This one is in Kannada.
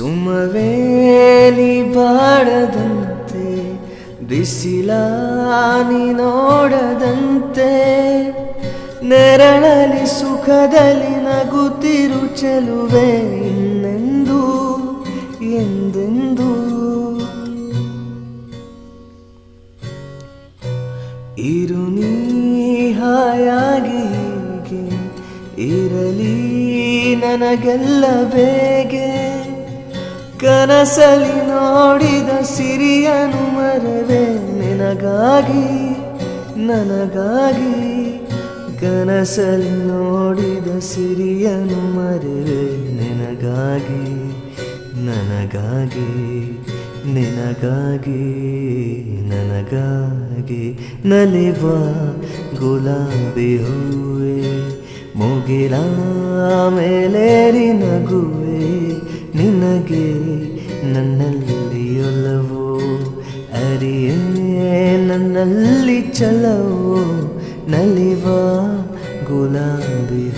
ಸುಮವೇಲಿ ಬಾಡದಂತೆ ಬಿಸಿಲಾನಿ ನೋಡದಂತೆ, ನೆರಳಲಿ ಸುಖದಲ್ಲಿ ನಗುತ್ತಿರು ಚೆಲುವೆ ಇನ್ನೆಂದು, ಎಂದೆಂದು. ಇರು ಹಾಯಾಗಿ ಇರಲಿ ನನಗೆಲ್ಲ ಬೇಗೆ. ಕನಸಲಿ ನೋಡಿದ ಸಿರಿಯನು ಮರವೆ ನಿನಗಾಗಿ, ನನಗಾಗಿ. ಕನಸಲಿ ನೋಡಿದ ಸಿರಿಯನು ಮರವೆ ನಿನಗಾಗಿ, ನನಗಾಗಿ ನಿನಗಾಗಿ, ನನಗಾಗಿ. ನಲಿವ ಗುಲಾಬಿ ಹೂವೆ, ಮುಗಿಲ ನಗುವೆ ನಿನಗೆ ನನ್ನಲ್ಲಿ ಒಲವು. ಅರಿಯೇ ನನ್ನಲ್ಲಿ ಚಲವು ನಲಿವ ಗುಲಾಬಿ